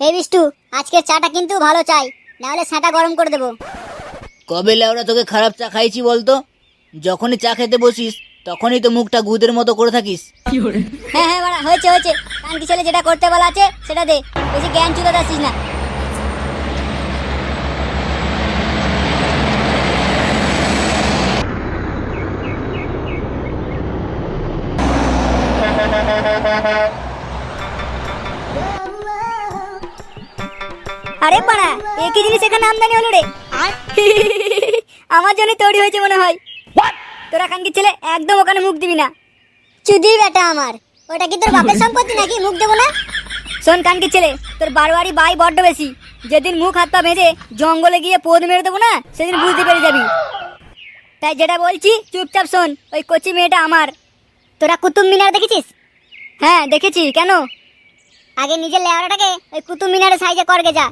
এই বিষ্টু আজকের চাটা কিন্তু ভালো চাই। নাহলে সাঁটা গরম করে দেবো। কবে লেওরা তোকে খারাপ চা খাইছি বলতো? যখনই চা খেতে বসিস তখনই তো মুখটা গুদের মতো করে থাকিস। হ্যাঁ হ্যাঁ বাড়া হয়েছে হয়েছে। কানকি ছেলে যেটা করতে বলা আছে সেটা দে। বেশি জ্ঞান চুদে আসিস না। আরে পাড়া একই জিনিস এখানে আমদানি হলো রে। আমার জন্য তৈরি হয়েছে মনে হয়। তোরা কানকি ছেলে একদম ওখানে মুখ দিবি না। চুদির বেটা আমার। ওটা কি তোর বাপের সম্পত্তি নাকি? মুখ দেবো না? শোন কানকি ছেলে তোর বারোয়ারি বাই বড্ড বেশি। যেদিন মুখ হাত পা বেঁধে জঙ্গলে গিয়ে পোদ মেরে দেবো না সেদিন বুঝতে পেরে যাবি। তাই যেটা বলছি চুপচাপ শোন ওই কচি মেয়েটা আমার। তোরা কুতুব মিনার দেখেছিস? হ্যাঁ দেখেছি। কেন? আগে নিজের লেয়ারটাকে ওই কুতুব মিনারের সাইজে করগে যা।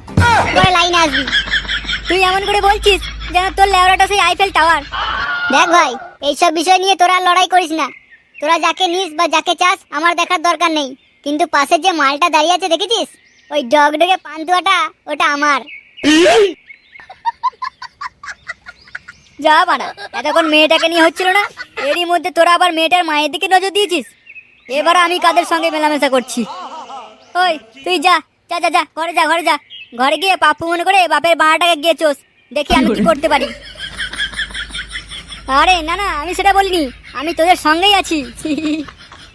পরে লাইনে আসবি। তুই এমন করে বলছিস যেন তোর লেওরাটা সেই আইফেল টাওয়ার দেখ ভাই এইসব বিষয় নিয়ে তোরা আর লড়াই করিস না। তোরা যাকে নিস বা যাকে চাস আমার দেখার দরকার নেই। কিন্তু পাশের যে মালটা দাঁড়িয়ে আছে দেখেছিস? ওই ডগ ডগে পান্তুয়াটা ওটা আমার। যা বানা এতক্ষণ মেয়েটাকে নিয়ে হচ্ছিল না? এরই মধ্যে তোরা আবার মেয়েটার মায়ের দিকে নজর দিয়েছিস? এবার আমি কাদের সঙ্গে মেলামেশা করছি? ওই তুই যা যা যা যা ঘরে যা ঘরে যা। ঘরে গিয়ে পাপ্পু মনে করে বাপের বাড়াটাকে গিয়ে চোস দেখি আমি কি করতে পারি। আরে না না আমি সেটা বলিনি। আমি তোদের সঙ্গেই আছি।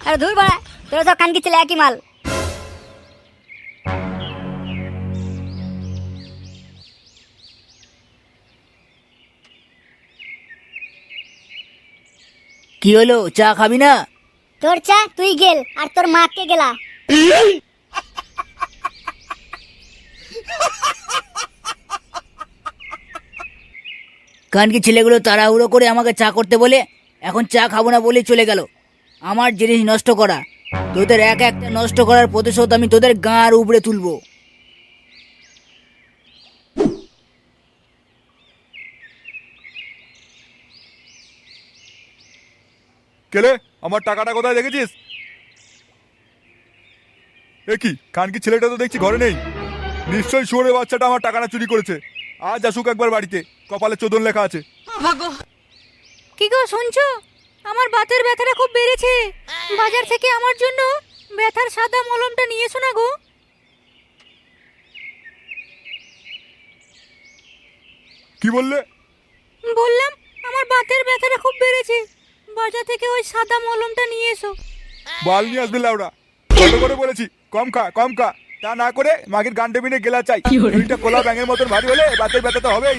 আরে ধুর বাড়া তোরা সব কানকি ছেলে একই মাল। কি হলো চা খাবি না? তোর চা তুই গেল আর তোর মাকে গেলা। কারণ কি ছেলেগুলো তাড়াহুড়ো করে আমাকে চা করতে বলে, এখন চা খাব না বলেই চলে গেল। আমার জিনিস নষ্ট করা। তোদের এক একটা নষ্ট করার প্রতিশোধ আমি তোদের গাঁর উপড়ে তুলবো। কেলে আমার টাকাটা কোথায় দেখেছিস? কি? কানকি ছেলেটা তো দেখছি ঘরে নেই। নিশ্চয়ই শুয়োরের বাচ্চাটা আমার টাকাটা চুরি করেছে। আজ আসুক একবার বাড়িতে কপালে চোদন লেখা আছে। কি গো শুনছো? আমার বাতের ব্যথাটা খুব বেড়েছে। বাজার থেকে আমার জন্য ব্যথার সাদা মলমটা নিয়ে এসো না গো? কি বললে? বললাম আমার বাতের ব্যথাটা খুব বেড়েছে। বাজার থেকে ওই সাদা মলমটা নিয়ে এসো। বাল নিয়ে আসবে লাউডা করে বলেছি? কম খা কম খা। তা না করে মাগের গান টেবিনে গেলা চাই। দুইটা কোলা ব্যাঙের মতন ভারী হলে বাতের ব্যথা তো হবেই।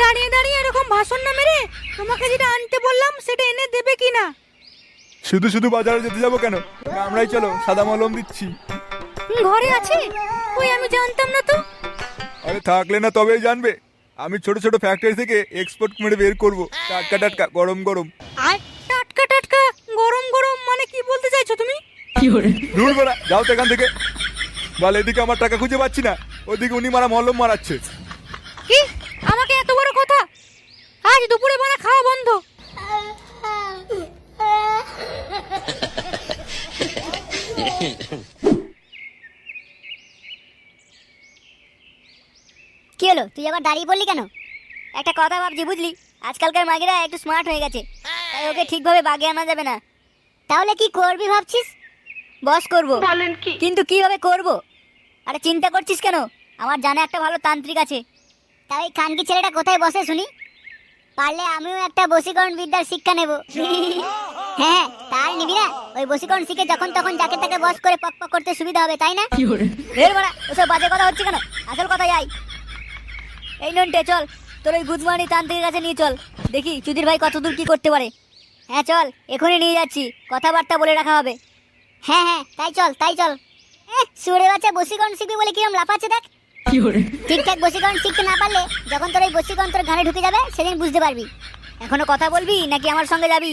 দাঁড়িয়ে দাঁড়িয়ে এরকম ভাষণ না মেরে তোমাকে যেটা আনতে বললাম সেটা এনে দেবে কি না শুধু শুধু বাজারে যেতে যাব কেন? আমরাই চলো সাদা মলম দিচ্ছি। ঘরে আছে? ওই আমি জানতাম না তো। আরে থাকলে না তবেই জানবে। আমি ছোট ছোট ফ্যাক্টরি থেকে এক্সপোর্ট করে বের করব। টাটকা টাটকা গরম গরম। আর টাটকা টাটকা গরম গরম মানে কি বলতে চাইছো তুমি? দূর বেড়া যাও তো এখান থেকে। বল এদিকে আমার টাকা খুঁজে পাচ্ছি না। ওদিকে উনি মারা মলম মারাচ্ছে। কি? আমাকে এত বড় কথা? আজ দুপুরে বানা খাওয়া বন্ধ। কি হলো? তুই আবার দাঁড়িয়ে পড়লি কেন? একটা কথা ভাবছি বুঝলি? আজকালকার মাগেরা একটু স্মার্ট হয়ে গেছে। তাই ওকে ঠিকভাবে বাগে আনা যাবে না। তাহলে কি করবি ভাবছিস? বস করব। বলেন কি? কিন্তু কীভাবে করব? আরে চিন্তা করছিস কেন? আমার জানা একটা ভালো তান্ত্রিক আছে। তাই খানকি ছেলেটা কোথায় বসে শুনি? পারলে আমিও একটা বশীকরণ বিদ্যার শিক্ষা নেব। হ্যাঁ তাই নিবি না? ওই বশীকরণ শিখে যখন তখন যাকে তাকে বস করে পক পক করতে সুবিধা হবে তাই না? ঢের বড়া ওসব বাজে কথা হচ্ছে কেন? আসল কথা যাই এই নন্টে চল। তোর ওই গুদমানি তান্ত্রিকের কাছে নিয়ে চল। দেখি চুদির ভাই কতদূর কি করতে পারে। হ্যাঁ চল এখনই নিয়ে যাচ্ছি। কথাবার্তা বলে রাখা হবে। হ্যাঁ হ্যাঁ তাই চল তাই চল। সুরে বাচ্চা বসীকরণ শিখবি বলে কিরম লাফাচ্ছে দেখ। ঠিকঠাক বসীকরণ শিখতে না পারলে যখন তোর ওই বসীকরণ তোর ঘাড়ে ঢুকে যাবে সেদিন বুঝতে পারবি। এখনও কথা বলবি নাকি আমার সঙ্গে যাবি?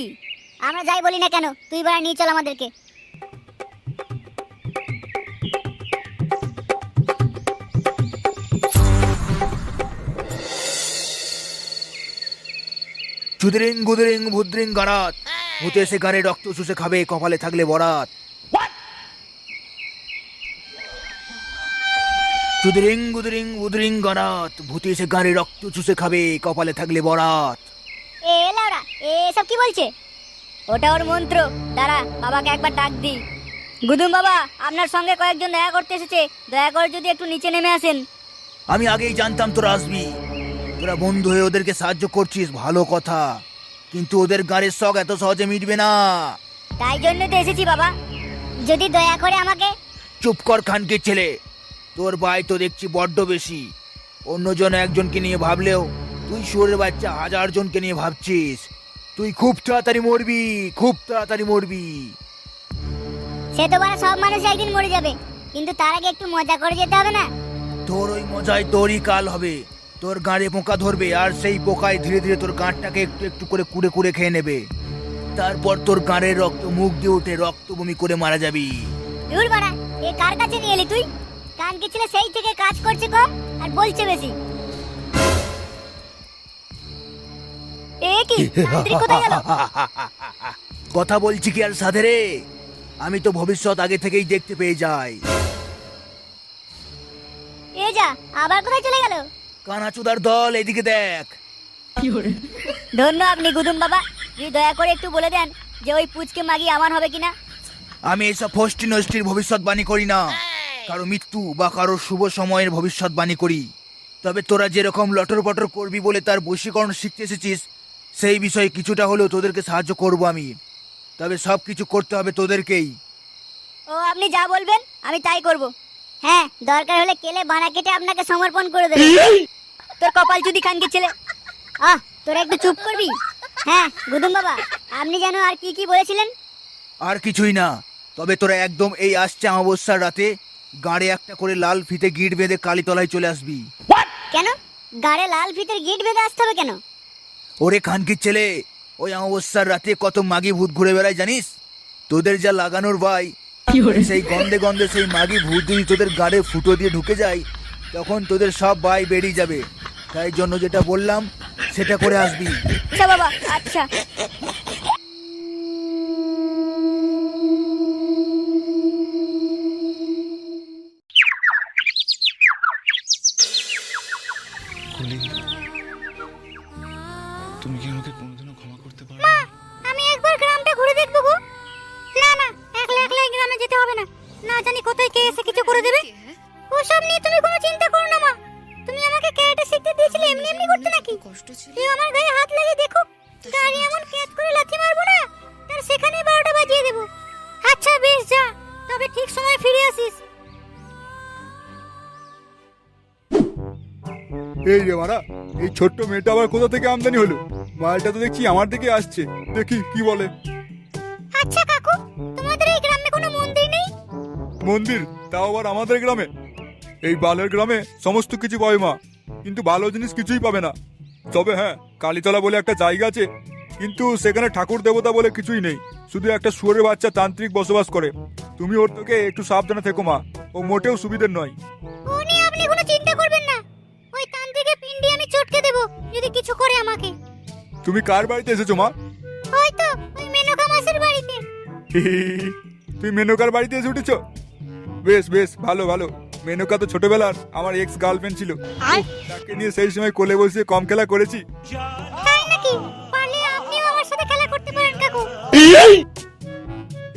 আমরা যাই বলি না কেন তুই বেড়া নিয়ে চল আমাদেরকে। চুদরিং গুদরিং ভুদ্রিং গারাত ভূতে এসে গানে রক্ত চুষে খাবে কপালে থাকলে বরাত। চুদরিং গুদরিং উদরিং গানাত ভূতে এসে গাড়ি রক্ত চুষে খাবে কপালে থাকলে বরাত। এ লাউরা এসব কি বলছে? ওটা ওর মন্ত্র। দাঁড়া বাবাকে একবার ডাক দি গুদুম বাবা আপনার সঙ্গে কয়েকজন দেখা করতে এসেছে। দয়া করে যদি একটু নিচে নেমে আসেন। আমি আগেই জানতাম তোরা আসবি। তোরা বন্ধু হয়ে ওদেরকে সাহায্য করছিস ভালো কথা। কিন্তু ওদের গাড়ির শখ এত সহজে মিটবে না। তাই জন্য তো এসেছি বাবা। যদি দয়া করে আমাকে চুপ কর খানকে ছেলে। তোর ভাই তো দেখছি বড্ড বেশি। অন্যজন একজনকে নিয়ে ভাবলেও তুই শুয়োরের বাচ্চা হাজার জনকে নিয়ে ভাবছিস। তুই খুব তাড়াতাড়ি মরবি খুব তাড়াতাড়ি মরবি। সে তো বারা সব মানুষ একদিন মরে যাবে কিন্তু তার আগে একটু মজা করে যেতে হবে না? তোর ওই মজায় তোরই কাল হবে। তোর গাঁড়ে পোকা ধরবে আর সেই পোকায় ধীরে ধীরে তোর গাঁটটাকে একটু একটু করে কুড়ে কুড়ে খেয়ে নেবে। তারপর তোর গাঁড়ের রক্ত মুখ দিয়ে উঠে রক্ত বমি করে মারা যাবি। দূর বাড়া এ কার কাছে নিয়ে এলি তুই? কান কি ছিল সেই থেকে কাজ করছে কম আর বলছে বেশি। এ কি? তান্ত্রিক কোথায় গেল? কথা বলছি কি আর সাধে রে আমি তো ভবিষ্যৎ আগে থেকেই দেখতে পেয়ে যাই। এ যা আবার কোথায় চলে গেল? কানাচুদার দল এদিকে দেখ। ধন্য আপনি গুদুম বাবা যদি দয়া করে একটু বলে দেন যে ওই পুচকে মাগি আমার হবে কিনা? আমি এসব ফষ্টি নষ্টির ভবিষ্যৎবাণী করি না। কারও মৃত্যু বা কারও শুভ সময়ের ভবিষ্যৎবাণী করি। তবে তোরা যেরকম লটর পটর করবি বলে তার বশীকরণ শিখতে এসেছিস সেই বিষয়ে কিছুটা হলেও তোদেরকে সাহায্য করব আমি। তবে সব কিছু করতে হবে তোদেরকেই। ও আপনি যা বলবেন আমি তাই করব। হ্যাঁ দরকার হলে কেলে বানা কেটে আপনাকে সমর্পণ করে দেবে। তোর কপাল যদি খানকে ছেলে। আহ তোরা একটু চুপ করবি? হ্যাঁ গুদুম বাবা আপনি যেন আর কি কি বলেছিলেন? আর কিছুই না তবে তোরা একদম এই আসছে অমাবস্যার রাতে গাড়ে একটা করে লাল ফিতে গিট বেঁধে কালীতলায় চলে আসবি। কেন? গাড়ে লাল ফিতের গিট বেঁধে আসতে হবে কেন? ওরে খানকির ছেলে ওই অমাবস্যার রাতে কত মাগি ভূত ঘুরে বেড়ায় জানিস? তোদের যা লাগানোর ভাই সেই গন্ধে গন্ধে সেই মাগি ভূত যদি তোদের গাড়ে ফুটো দিয়ে ঢুকে যায় তখন তোদের সব ভাই বেরিয়ে যাবে। তাই জন্য যেটা বললাম সেটা করে আসবি। আচ্ছা বাবা আচ্ছা। এই রে মারা এই ছোট্ট মেয়েটা আবার কোথা থেকে আমদানি হলো? মালটা তো দেখছি আমার দিকে আসছে। দেখি কি বলে? আচ্ছা কাকু তোমাদের এই গ্রামে কোনো মন্দির নেই? মন্দির? তাও আবার আমাদের গ্রামে? এই বালের গ্রামে সমস্ত কিছু পাবে মা কিন্তু ভালো জিনিস কিছুই পাবে না। তবে হ্যাঁ কালীতলা বলে একটা জায়গা আছে কিন্তু সেখানে ঠাকুর দেবতা বলে কিছুই নেই। শুধু একটা শুয়োরের বাচ্চা তান্ত্রিক বসবাস করে। তুমি ওর থেকে একটু সাবধানে থেকো মা ও মোটেও সুবিধের নয়। তুমি কার বাড়িতে এসেছ মা? হয়তো ওই মেনকা মাসের বাড়িতে। তুই মেনকার বাড়িতে এসে উঠেছো? বেশ বেশ ভালো ভালো। মেনকা তো ছোটবেলার আমার এক্স গার্লফ্রেন্ড ছিল তাকে নিয়ে সেই সময় কোলে বসে কম খেলা করেছি। তাই নাকি? পারলে আপনিও আমার সাথে খেলা করতে পারেন কাকু।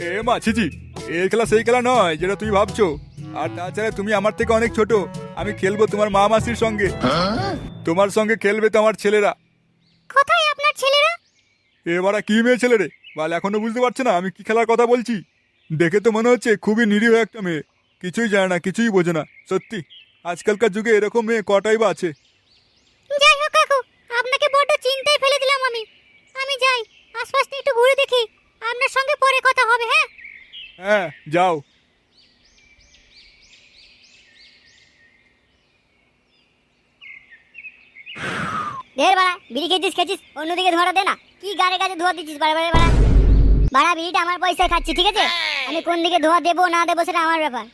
এ মা ছিচি এই খেলা সেই খেলা নয় যেটা তুই ভাবছ। আর তাছাড়া তুমি আমার থেকে অনেক ছোট। আমি খেলব তোমার মা মাসির সঙ্গে তোমার সঙ্গে খেলবে তো আমার ছেলেরা। কোথায় ছেলেরা? এবারা কি মেয়ে ছেলে রে? বাল এখনও বুঝতে পারছে না আমি কি খেলার কথা বলছি? দেখে তো মনে হচ্ছে খুবই নিরীহ একটা মেয়ে। কিছুই জানে না কিছুই বোঝে না সত্যি। আজকালকার যুগে এরকম মেয়ে কটাই বা আছে? যাই হোক কাকু আপনাকে বড্ড চিন্তায় ফেলে দিলাম আমি। আমি যাই আশপাশটা একটু ঘুরে দেখি। আপনার সঙ্গে পরে কথা হবে হ্যাঁ? হ্যাঁ যাও। ঢের বাড়া বিড়ি খেয়েছিস খেয়েছিস? অন্যদিকে ধোঁয়াটা দে না। কি গাড়ি গাছে ধোয়া দিচ্ছিস? বারে বারে বাড়া। বাড়া বিড়িটা আমার পয়সায় খাচ্ছি ঠিক আছে? আমি কোন দিকে ধোয়া দেবো না দেবো সেটা আমার ব্যাপার।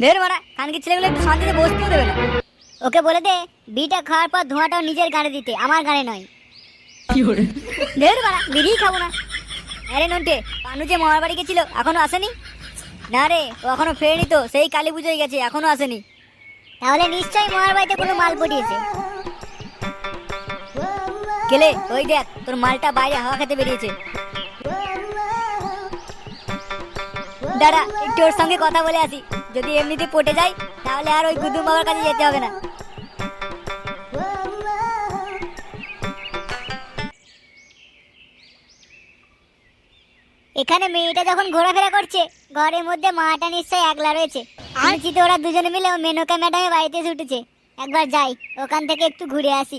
ঢের বাড়া খানকি ছেলেগুলো একটু শান্তিতে বসতেও দেবে না। ওকে বলে দে বিড়িটা খাওয়ার পর ধোঁয়াটাও নিজের গাড়ি দিতে আমার গাড়ি নয়। ঢের বাড়া বিড়ি খাব না। আরে নন্টে পানু যে মামার বাড়ি গেছিল এখনও আসেনি? না রে ও এখনও ফেরেনি তো সেই কালী পুজোয় গেছে এখনও আসেনি। তাহলে নিশ্চয়ই মহার বাড়িতে কোনো মাল পটিয়েছে। গেলে? ওই দেখ, তোর মালটা বাইরে হাওয়া খেতে বেরিয়েছে। দাঁড়া, একটু ওর সঙ্গে কথা বলে আসি। যদি এমনিতে পটে যায়, তাহলে আর ওই গুদুম বাবার কাছে যেতে হবে না। এখানে মেয়েটা যখন ঘোরাফেরা করছে, ঘরের মধ্যে মাটা নিশ্চয়ই একলা রয়েছে। শুনেছি তো ওরা দুজনে মিলে ও মেনকা ম্যাডামের বাড়িতে ছুটেছে। একবার যাই, ওখান থেকে একটু ঘুরে আসি।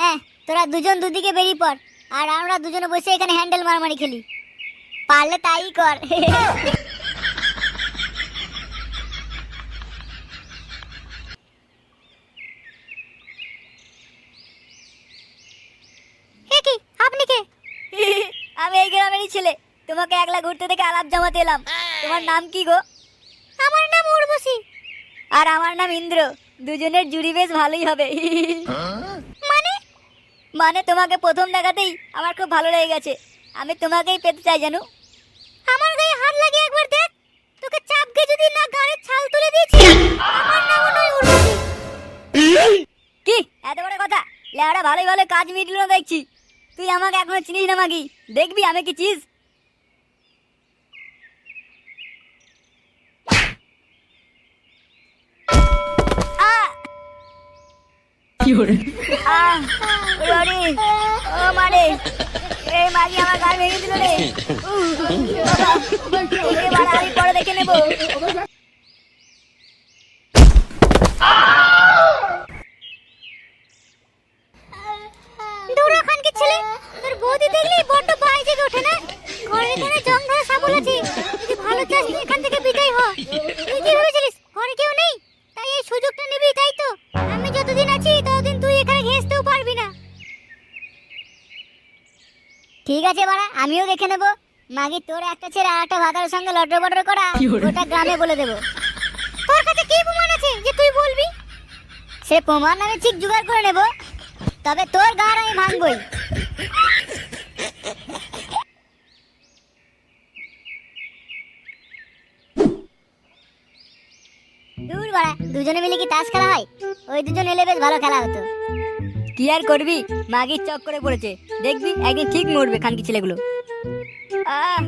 হ্যাঁ তোরা দুজন দুদিকে বেরিয়ে পড়, আর আমরা দুজনে বসে এখানে হ্যান্ডেল মারামারি খেলি। পারলে তাই কর। আপনি আমি এই ছেলে, তোমাকে একলা ঘুরতে থেকে আলাপ জমাতে এলাম। তোমার নাম কি গো? আমার নাম উর্বশী। আর আমার নাম ইন্দ্র, দুজনের জুড়ি বেশ ভালোই হবে। মানে মানে তোমাকে প্রথম দেখাতেই আমার খুব ভালো লেগে গেছে। আমি তোমাকেই পেতে চাই, জানো। আমার গায়ে হাত লাগিয়ে একবার দেখ। তোকে চাপ চাপকে যদি না গাড়ির ছাল তুলে দিয়েছি, আমার নাম নয় কি? এত বড় কথা? লেহারা ভালোই ভালো কাজ মিটলো দেখছি। তুই আমাকে এখনও চিনিস না, মাগি। দেখবি আমি কি চিজ আমি পরে দেখে নেব এখান থেকে বিদায় হ। তুই কি ভেবেছিলিস? ঘরে কেউ নেই? তাই এই সুযোগটা নিবি, তাই তো? আমি যতদিন আছি ততদিন তুই এখানে ঘেঁচতেও পারবি না। ঠিক আছে বাড়া আমিও দেখে নেব। মাগি তোর একটা ছেড়ে আর একটা ভাতার সঙ্গে লটর বটর করা ওটা গ্রামে বলে দেবো। তোর কাছে কি প্রমাণ আছে যে তুই বলবি? সে প্রমাণ আমি ঠিক জোগাড় করে নেব। তবে তোর গান আমি ভাঙবই দূর বাড়া দুজনে মিলে কি তাস খেলা হয়? ওই দুজন এলে বেশ ভালো খেলা হতো। কি আর করবি? মাগির চক করে পড়েছে। দেখবি, একদিন ঠিক মরবে খানকি ছেলেগুলো। আহ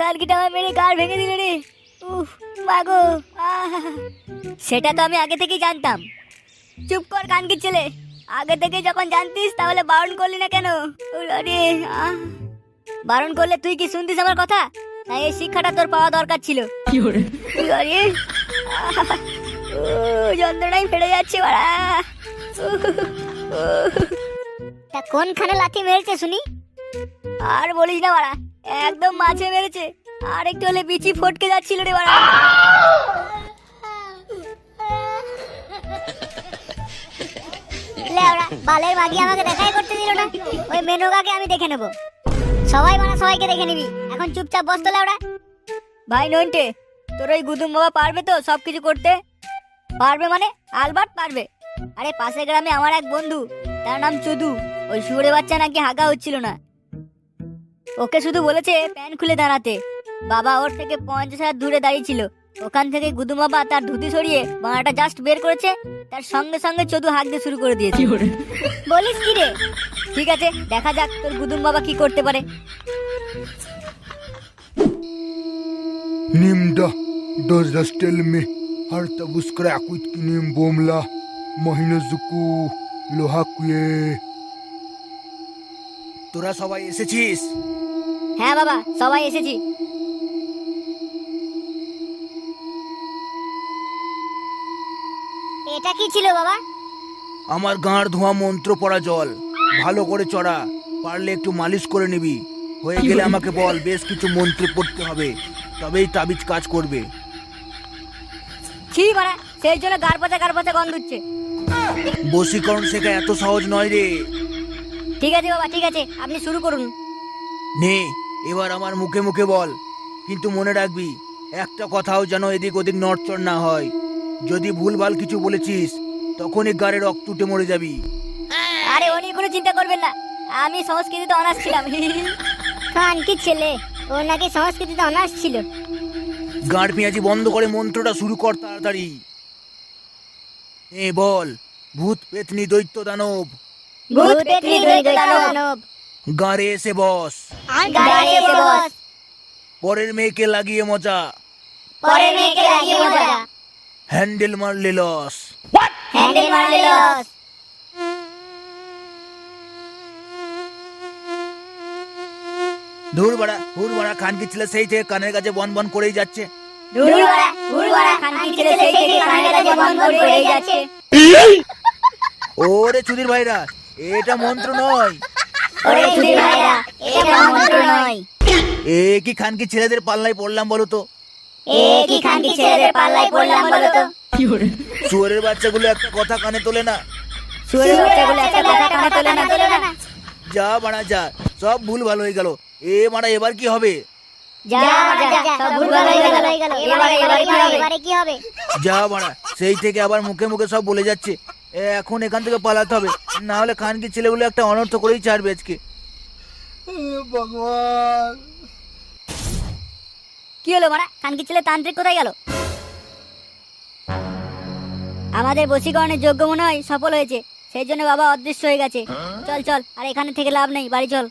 কালকিটা আমার মেরে গাড় ভেঙে দিল রে। মাগো সেটা তো আমি আগে থেকেই জানতাম। চুপ কর কানকির ছেলে। আগে থেকে যখন জানতিস তাহলে বারণ করলি না কেন? আরে আহ। বারণ করলে তুই কি শুনতিস আমার কথা? তাই এই শিক্ষাটা তোর পাওয়া দরকার ছিল। যন্ত্রণায় ফেড়ে যাচ্ছে বাড়া। তা কোনখানে লাথি মেরেছে শুনি? আর বলিস না বাড়া একদম মাঝে মেরেছে। আর একটু হলে বিচি ফটকে যাচ্ছিল রে বাড়া। বালের মাগি আমাকে দেখাই করতে দিল না। ওই মেনুগাকে আমি দেখে নেব। সবাই মানে সবাইকে দেখে নিবি। এখন চুপচাপ বস তো লাউড়া ভাই নন্টে তোর ওই গুদুম বাবা পারবে তো সব কিছু করতে? পারবে মানে? আলবার্ট পারবে। আরে পাশের গ্রামে আমার এক বন্ধু, তার নাম চুদু। ওই শুয়োরে বাচ্চা নাকি হাগা হচ্ছিল না। ওকে শুধু বলেছে প্যান খুলে দাঁড়াতে। বাবা ওর থেকে পঞ্চাশ হাজার দূরে দাঁড়িয়ে ছিল। ওখান থেকে গুদু বাবা তার ধুতি সরিয়ে বাঁটা জাস্ট বের করেছে তার সঙ্গে সঙ্গে চদু হাঁকতে শুরু করে দিয়েছে। বলিস কি রে? ঠিক আছে দেখা যাক তোর গুদুম বাবা কি করতে পারে। Nimda, does the tell me har tabus krakut kinim bomla mahina zuku lohakuye তোরা সবাই এসেছিস? হ্যাঁ বাবা সবাই এসেছি। এটা কি ছিল বাবা? আমার গাঁড় ধোয়া মন্ত্র পড়া জল। ভালো করে চড়া পারলে একটু মালিশ করে নিবি। হয়ে গেলে আমাকে বল বেশ কিছু মন্ত্র পড়তে হবে। তবেই তাবিজ কাজ করবে। ছি বাড়া সেই জন্য গার পচা গার পচা গন্ধ উঠছে। বশীকরণ শেখা এত সহজ নয় রে। ঠিক আছে বাবা ঠিক আছে আপনি শুরু করুন। নে এবার আমার মুখে মুখে বল। কিন্তু মনে রাখবি একটা কথাও যেন এদিক ওদিক নড়চড় না হয়। যদি ভুলভাল কিছু বলেছিস তখনই গাড়ে রক্ত উঠে মরে যাবি। আরে নিয়ে কোনো চিন্তা করবেন না। আমি সংস্কৃতিতে অনার্স ছিলাম। খান কি ছেলে? ও নাকি সংস্কৃতিতে অনার্স ছিল? গাঁড় পেঁয়াজি বন্ধ করে মন্ত্রটা শুরু কর তাড়াতাড়ি। এ বল ভূত পেতনি দৈত্য দানব। ভূত পেত্নী দৈত্য দানব। গাঁড়ে এসে বস। গায়ে এসে বস। পরের মেয়েকে লাগিয়ে মজা। পরে মেয়েকে লাগিয়ে মজা। হ্যান্ডেল মারলে লস হ্যান্ডেল মারলে লস ধুর বাড়া হুর বাড়া খানকি ছেলে সেই থেকে কানের কাছে বন বন করেই যাচ্ছে। ধুরবাড়া ধুরবাড়া খান কি ছেলে সেই থেকে কানের কাছে বন্ধ করেই যাচ্ছে। ওরে চুদির ভাইরা এটা মন্ত্র নয়। ওরে চুদি ভাইরা এটা মন্ত্র নয়। এ কি খানকি ছেলেদের পাল্লায় পড়লাম বলো তো? কি খান কি ছেলেদের পাল্লায় পড়লাম বলো তো? শুয়ারের বাচ্চাগুলো একটা কথা কানে তোলে না। শুয়ে বাচ্চাগুলো একটা কথা কানে তোলে না। তোলে না যা বাড়া যা সব ভুল ভালো হয়ে গেল। এ মারা এবার কি হবে? যা যা যা সব ভুলভাল গেল গেল। এবারে এবারে কি হবে? এবারে কি হবে? যা বাড়া সেই থেকে আবার মুখে মুখে সব বলে যাচ্ছে। এখন এখান থেকে পালাতে হবে। না হলে খানকি ছেলেগুলো একটা অনর্থ করেই ছাড়বে আজকে। ভগবান। কি হলো মারা খানকি ছেলে তান্ত্রিক কোথায় গেল? আমাদের বশীকরণের যোগ্য মনে হয় সফল হয়েছে। সেই জন্য বাবা অদৃশ্য হয়ে গেছে। চল চল, আর এখানে থেকে লাভ নেই। বাড়ি চল।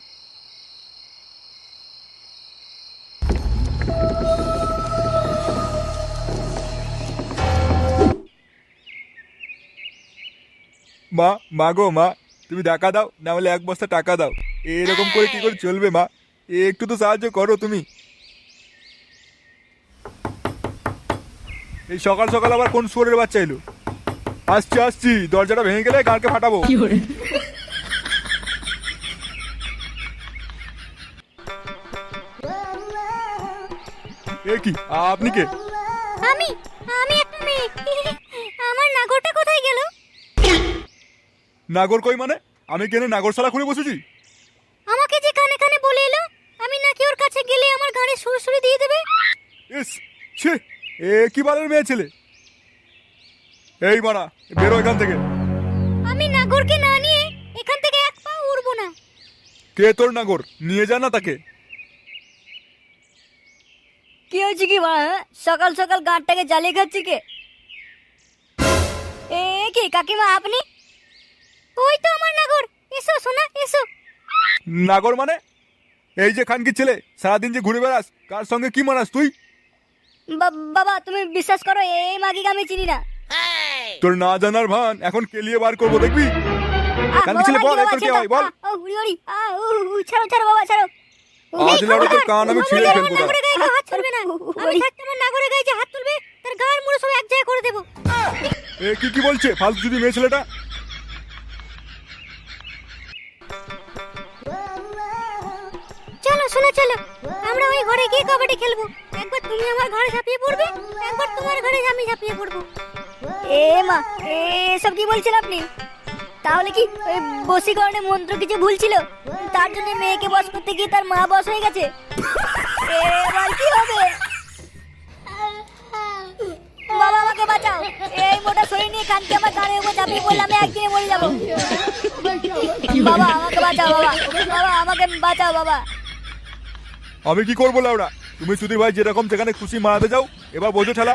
মা মা গো, মা, তুমি টাকা দাও, না হলে এক বস্তা টাকা দাও। এরকম করে কি করে চলবে, মা? একটু তো সাহায্য করো তুমি। এই সকাল সকাল আবার কোন সুরের বাচ্চা এলো? আসছি আসছি দরজাটা ভেঙে গেলে গাঁকে ফাটাবো। এ কি? আপনি কে? আমি আমি একটা মেয়ে। আমার নাগরটা কোথায় গেল? নাগর কই মানে? আমি কেন নাগরশালা খুলে বসেছি? আমাকে যে কানে কানে বলে এলো আমি নাকি ওর কাছে গেলে আমার ঘাড়ে সুরসুরি দিয়ে দেবে? ইস ছি! এ কি বালের মেয়ে ছেলে? এই মারা বেরো এখান থেকে। আমি নাগরকে না নিয়ে এখান থেকে এক পা উড়বো না। কে তোর নাগর? নিয়ে যা না তাকে। কি হয়েছে কি মা হ্যাঁ? সকাল সকাল গাঁটটাকে জ্বালিয়ে খাচ্ছে কে? এ কি কাকিমা আপনি? ওই তো আমার নাগর। এসো সোনা এসো। নাগর মানে? এই যে খানকির ছেলে সারাদিন যে ঘুরে বেড়াস কার সঙ্গে কি মানাস তুই? বাবা তুমি বিশ্বাস করো এই মাগিকে আমি চিনি না। তোর না জানার ভান এখন কেলিয়ে বার করব দেখবি? আহ, ছেলে বল তোর কে হয় বল। উড়ি, উড়ি, আহ, উ, উ, ছাড়ো ছাড়ো বাবা ছাড়ো। আজ লাউড়া তোর কান আমি ছিঁড়ে ফেলব দাঁড়া। নাগরের গায়ে কেউ হাত তুলবে না। আমি থাকতে আমার নাগরের গায়ে যে হাত তুলবে তার গায়ের মুড়ো সব এক জায়গায় করে দেবো। এ কি কি বলছে? ফালতু যদি মেয়ে ছেলেটা? চলো শোনো চলো। আমরা ওই ঘরে গিয়ে কবাডি খেলব। তুমি আমার ঘরে ঝাঁপিয়ে পড়বে? একবার তোমার ঘরে আমি ঝাঁপিয়ে পড়ব। এ মা এসব কি বলছেন আপনি? তাহলে কি ওই বশীকরণের মন্ত্র কিছু ভুল ছিল? তার জন্য মেয়েকে বস করতে গিয়ে তার মা বস হয়ে গেছে? এবার কি হবে? বাবা আমাকে বাঁচাও। এই মোটা শরীর নিয়ে কানকে আমার গানের উপর চাপিয়ে পড়লে আমি একদিনে মরে যাব। বাবা আমাকে বাঁচাও বাবা। বাবা আমাকে বাঁচাও বাবা। আমি কি করব লাউড়া তুমি সুধীর ভাই যেরকম যেখানে খুশি মারাতে যাও এবার বোঝো ঠেলা।